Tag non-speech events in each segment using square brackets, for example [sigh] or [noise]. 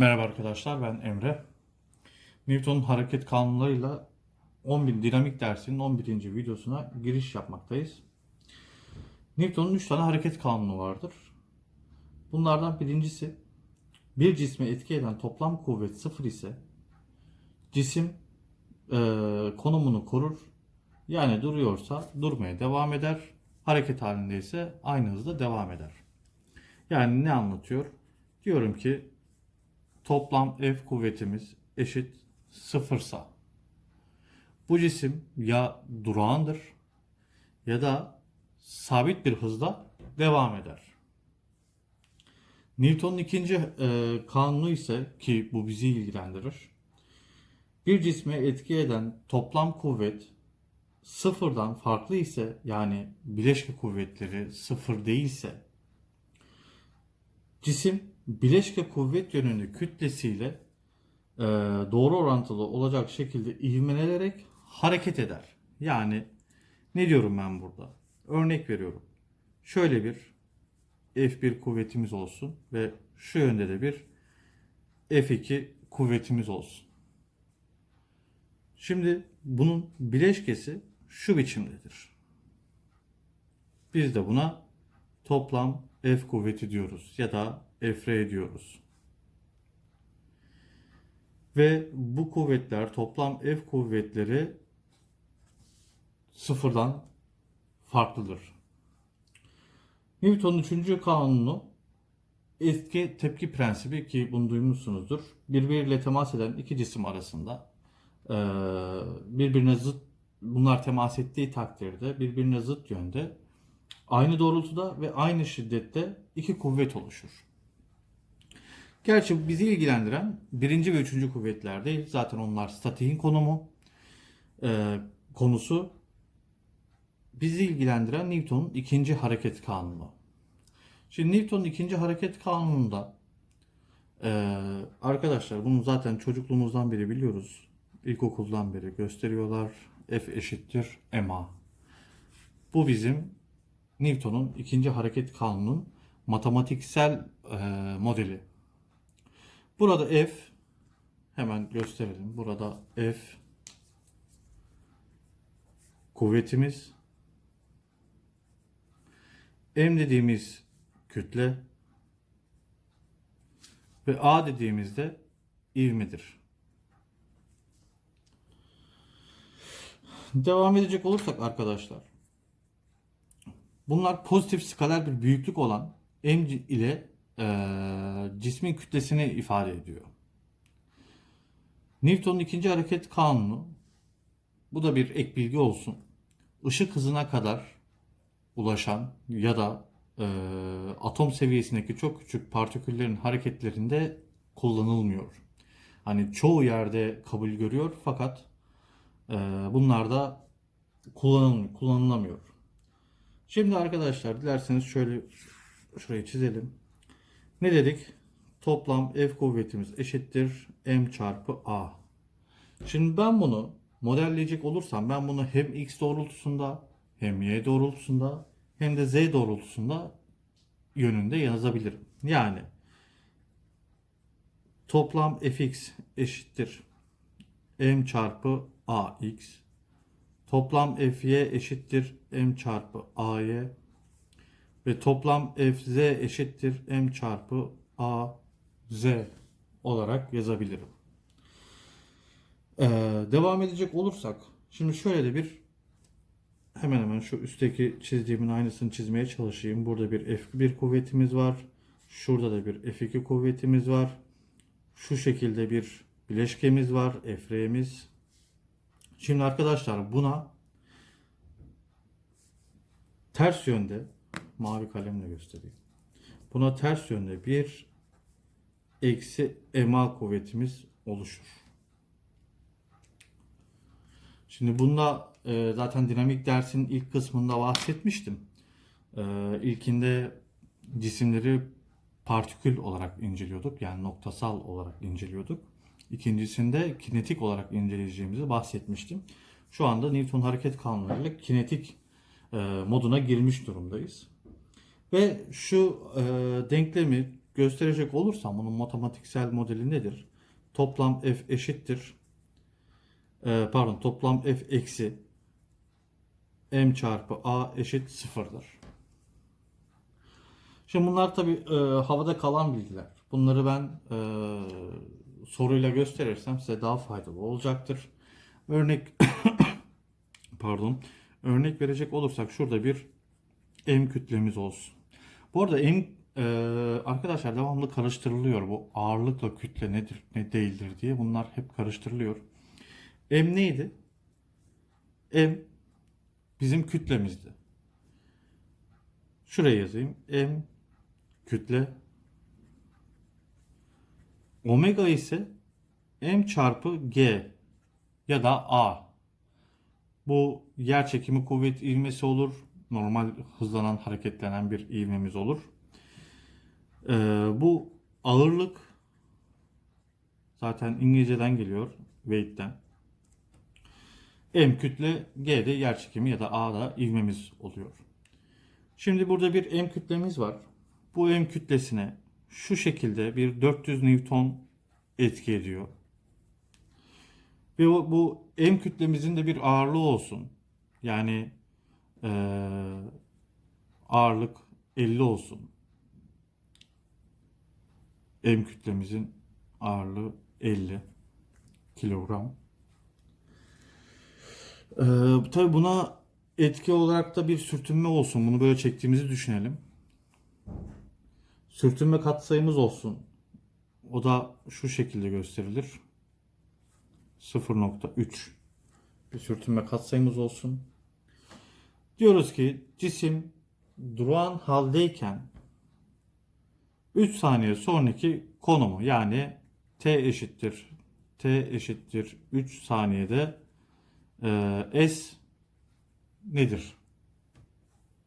Merhaba arkadaşlar ben Emre. Newton'un hareket kanunlarıyla 11 dinamik dersinin 11. videosuna giriş yapmaktayız. Newton'un 3 tane hareket kanunu vardır. Bunlardan birincisi bir cisme etki eden toplam kuvvet sıfır ise cisim eee, konumunu korur. Yani duruyorsa durmaya devam eder. Hareket halinde ise aynı hızda devam eder. Yani ne anlatıyor? Diyorum ki toplam F kuvvetimiz eşit sıfırsa bu cisim ya durağandır ya da sabit bir hızda devam eder. Newton'un ikinci e, kanunu ise ki bu bizi ilgilendirir. Bir cisme etki eden toplam kuvvet sıfırdan farklı ise yani bileşke kuvvetleri sıfır değilse cisim bileşke kuvvet yönünü kütlesiyle e, doğru orantılı olacak şekilde ivmelenerek hareket eder. Yani ne diyorum ben burada? Örnek veriyorum. Şöyle bir F1 kuvvetimiz olsun ve şu yönde de bir F2 kuvvetimiz olsun. Şimdi bunun bileşkesi şu biçimdedir. Biz de buna toplam F kuvveti diyoruz ya da Fr diyoruz. Ve bu kuvvetler toplam F kuvvetleri sıfırdan farklıdır. Newton'un üçüncü kanunu etki tepki prensibi ki bunu duymuşsunuzdur. Birbiriyle temas eden iki cisim arasında birbirine zıt bunlar temas ettiği takdirde birbirine zıt yönde aynı doğrultuda ve aynı şiddette iki kuvvet oluşur. Gerçi bizi ilgilendiren birinci ve üçüncü kuvvetler değil. Zaten onlar statiğin konumu, eee, konusu. Bizi ilgilendiren Newton'un ikinci hareket kanunu. Şimdi Newton'un ikinci hareket kanununda eee, arkadaşlar bunu zaten çocukluğumuzdan beri biliyoruz. İlkokuldan beri gösteriyorlar. F eşittir ma. Bu bizim Newton'un ikinci hareket kanunun matematiksel eee, modeli. Burada F hemen gösterelim. Burada F kuvvetimiz M dediğimiz kütle ve A dediğimizde ivmedir. Devam edecek olursak arkadaşlar. Bunlar pozitif skaler bir büyüklük olan M ile cismin kütlesini ifade ediyor. Newton'un ikinci hareket kanunu bu da bir ek bilgi olsun. Işık hızına kadar ulaşan ya da eee, atom seviyesindeki çok küçük partiküllerin hareketlerinde kullanılmıyor. Hani çoğu yerde kabul görüyor fakat bunlarda kullanıl kullanılamıyor. Şimdi arkadaşlar dilerseniz şöyle şurayı çizelim. Ne dedik? Toplam F kuvvetimiz eşittir M çarpı A. Şimdi ben bunu modelleyecek olursam ben bunu hem X doğrultusunda hem Y doğrultusunda hem de Z doğrultusunda yönünde yazabilirim. Yani toplam fx eşittir m çarpı ax toplam fy eşittir m çarpı ay ve toplam fz eşittir m çarpı az olarak yazabilirim. Ee, devam edecek olursak şimdi şöyle de bir hemen hemen şu üstteki çizdiğimin aynısını çizmeye çalışayım. Burada bir F1 kuvvetimiz var. Şurada da bir F2 kuvvetimiz var. Şu şekilde bir bileşkemiz var. F'miz. Şimdi arkadaşlar buna ters yönde mavi kalemle göstereyim. Buna ters yönde bir eksi ma kuvvetimiz oluşur. Şimdi bunda e, zaten dinamik dersin ilk kısmında bahsetmiştim. E, ilkinde cisimleri partikül olarak inceliyorduk. Yani noktasal olarak inceliyorduk. İkincisinde kinetik olarak inceleyeceğimizi bahsetmiştim. Şu anda Newton hareket kanunlarıyla kinetik e, moduna girmiş durumdayız. Ve şu e, denklemi gösterecek olursam bunun matematiksel modeli nedir? Toplam f eşittir. Ee, pardon toplam f eksi m çarpı a eşit sıfırdır. Şimdi bunlar tabi havada kalan bilgiler. Bunları ben e, soruyla gösterirsem size daha faydalı olacaktır. Örnek [coughs] pardon örnek verecek olursak şurada bir M kütlemiz olsun. Bu arada M e, arkadaşlar devamlı karıştırılıyor bu ağırlıkla kütle nedir ne değildir diye bunlar hep karıştırılıyor. M neydi? M bizim kütlemizdi. Şuraya yazayım. M kütle omega ise m çarpı g ya da a. Bu yer çekimi kuvvet ivmesi olur. Normal hızlanan hareketlenen bir ivmemiz olur. Ee, bu ağırlık zaten İngilizceden geliyor. Weight'ten. M kütle G de yer çekimi ya da A da ivmemiz oluyor. Şimdi burada bir M kütlemiz var. Bu M kütlesine şu şekilde bir 400 Newton etki ediyor. Ve bu M kütlemizin de bir ağırlığı olsun. Yani eee, ağırlık 50 olsun. M kütlemizin ağırlığı 50 kilogram. Ee, tabii buna etki olarak da bir sürtünme olsun. Bunu böyle çektiğimizi düşünelim. Sürtünme katsayımız olsun. O da şu şekilde gösterilir. 0.3 bir sürtünme katsayımız olsun. Diyoruz ki cisim duran haldeyken 3 saniye sonraki konumu yani t eşittir t eşittir 3 saniyede e, s nedir?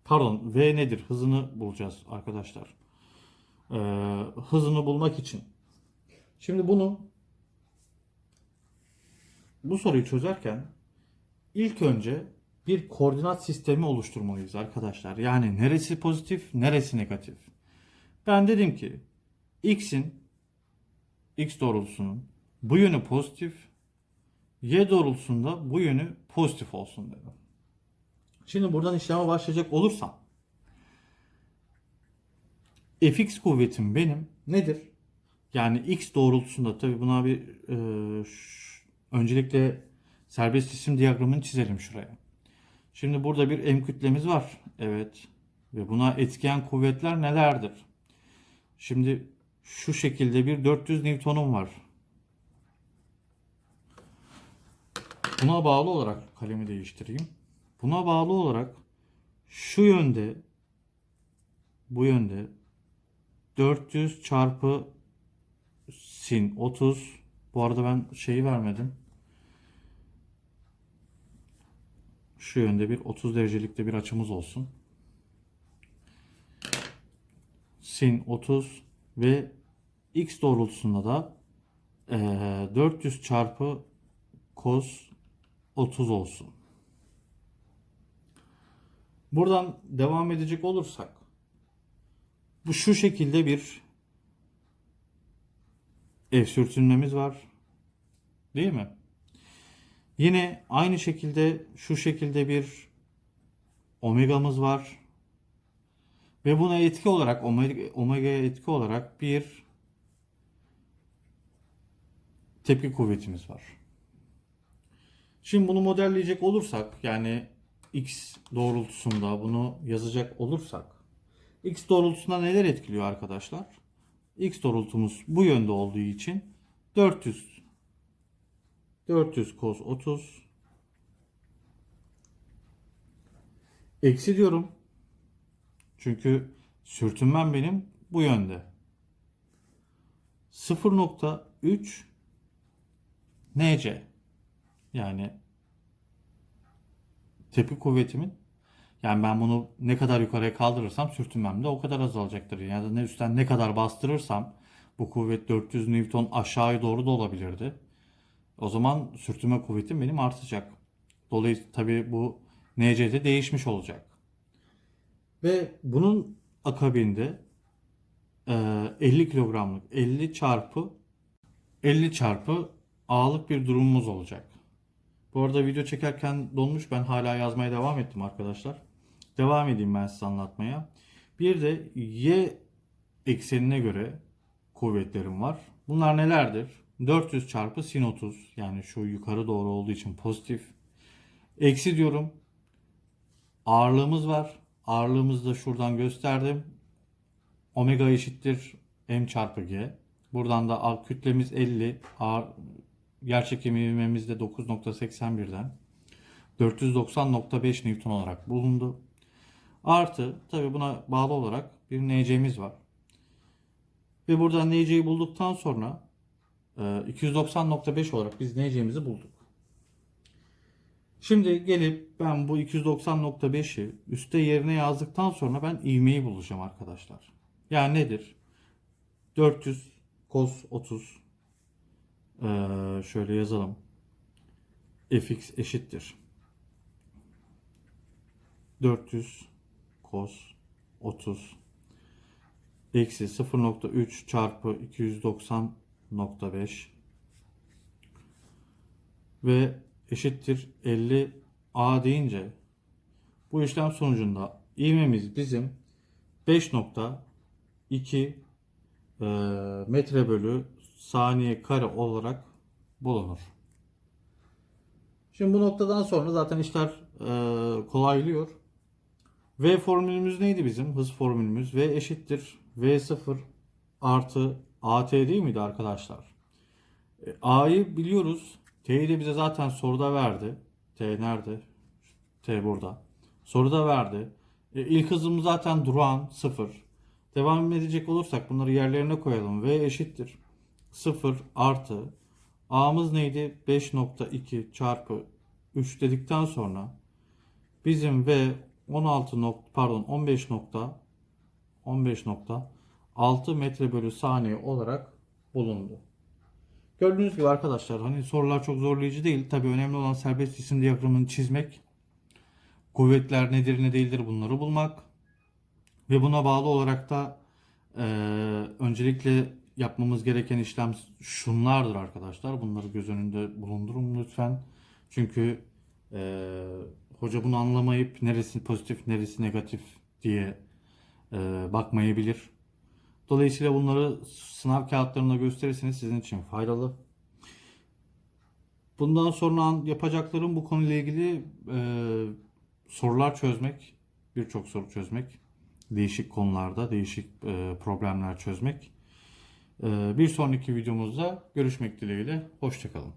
Pardon v nedir? Hızını bulacağız arkadaşlar. E, hızını bulmak için. Şimdi bunu bu soruyu çözerken ilk önce bir koordinat sistemi oluşturmalıyız arkadaşlar. Yani neresi pozitif, neresi negatif. Ben dedim ki x'in x doğrultusunun bu yönü pozitif, y doğrultusunda bu yönü pozitif olsun dedim. Şimdi buradan işleme başlayacak olursam fx kuvvetim benim nedir? Yani x doğrultusunda tabi buna bir e, öncelikle serbest cisim diyagramını çizelim şuraya. Şimdi burada bir m kütlemiz var. Evet. Ve buna etkiyen kuvvetler nelerdir? Şimdi şu şekilde bir 400 Newton'um var. Buna bağlı olarak kalemi değiştireyim. Buna bağlı olarak şu yönde bu yönde 400 çarpı sin 30 bu arada ben şeyi vermedim. Şu yönde bir 30 derecelikte bir açımız olsun. Sin 30 ve x doğrultusunda da eee, 400 çarpı cos 30 olsun. Buradan devam edecek olursak bu şu şekilde bir ev sürtünmemiz var. Değil mi? Yine aynı şekilde şu şekilde bir omegamız var. Ve buna etki olarak omega, omega'ya etki olarak bir tepki kuvvetimiz var. Şimdi bunu modelleyecek olursak yani x doğrultusunda bunu yazacak olursak x doğrultusunda neler etkiliyor arkadaşlar? x doğrultumuz bu yönde olduğu için 400 400 cos 30 eksi diyorum. Çünkü sürtünmem benim bu yönde. 0.3 nc yani tepki kuvvetimin yani ben bunu ne kadar yukarıya kaldırırsam sürtünmem de o kadar azalacaktır. Ya da ne üstten ne kadar bastırırsam bu kuvvet 400 Newton aşağıya doğru da olabilirdi. O zaman sürtünme kuvvetim benim artacak. Dolayısıyla tabii bu NC'de değişmiş olacak. Ve bunun akabinde e, 50 kilogramlık 50 çarpı 50 çarpı A'lık bir durumumuz olacak. Bu arada video çekerken donmuş ben hala yazmaya devam ettim arkadaşlar. Devam edeyim ben size anlatmaya. Bir de Y eksenine göre kuvvetlerim var. Bunlar nelerdir? 400 çarpı sin 30 yani şu yukarı doğru olduğu için pozitif. Eksi diyorum. Ağırlığımız var. Ağırlığımızı da şuradan gösterdim. Omega eşittir m çarpı g. Buradan da kütlemiz 50. Ağır, yerçekim ivmemiz de 9.81'den 490.5 Newton olarak bulundu. Artı tabi buna bağlı olarak bir NC'miz var. Ve buradan NC'yi bulduktan sonra 290.5 olarak biz NC'mizi bulduk. Şimdi gelip ben bu 290.5'i üste yerine yazdıktan sonra ben ivmeyi bulacağım arkadaşlar. Yani nedir? 400 cos 30 ee, şöyle yazalım. fx eşittir. 400 cos 30 eksi 0.3 çarpı 290.5 ve eşittir 50 a deyince bu işlem sonucunda ivmemiz bizim 5.2 e, metre bölü saniye kare olarak bulunur. Şimdi bu noktadan sonra zaten işler e, kolaylıyor. V formülümüz neydi bizim? Hız formülümüz. V eşittir V0 artı AT değil miydi arkadaşlar? E, A'yı biliyoruz. T'yi de bize zaten soruda verdi. T nerede? T burada. Soruda verdi. E, ilk hızımız zaten durağan 0. Devam edecek olursak bunları yerlerine koyalım. V eşittir 0 artı A'mız neydi? 5.2 çarpı 3 dedikten sonra bizim V 16 nokta pardon 15 nokta 15.6 metre bölü saniye olarak bulundu. Gördüğünüz gibi arkadaşlar hani sorular çok zorlayıcı değil. Tabii önemli olan serbest cisim diyagramını çizmek. Kuvvetler nedir ne değildir bunları bulmak. Ve buna bağlı olarak da eee, öncelikle yapmamız gereken işlem şunlardır arkadaşlar. Bunları göz önünde bulundurun lütfen. Çünkü eee, hoca bunu anlamayıp neresi pozitif neresi negatif diye eee, bakmayabilir. Dolayısıyla bunları sınav kağıtlarında gösterirseniz sizin için faydalı. Bundan sonra yapacaklarım bu konuyla ilgili eee, sorular çözmek, birçok soru çözmek, değişik konularda değişik eee, problemler çözmek. Eee, bir sonraki videomuzda görüşmek dileğiyle, hoşçakalın.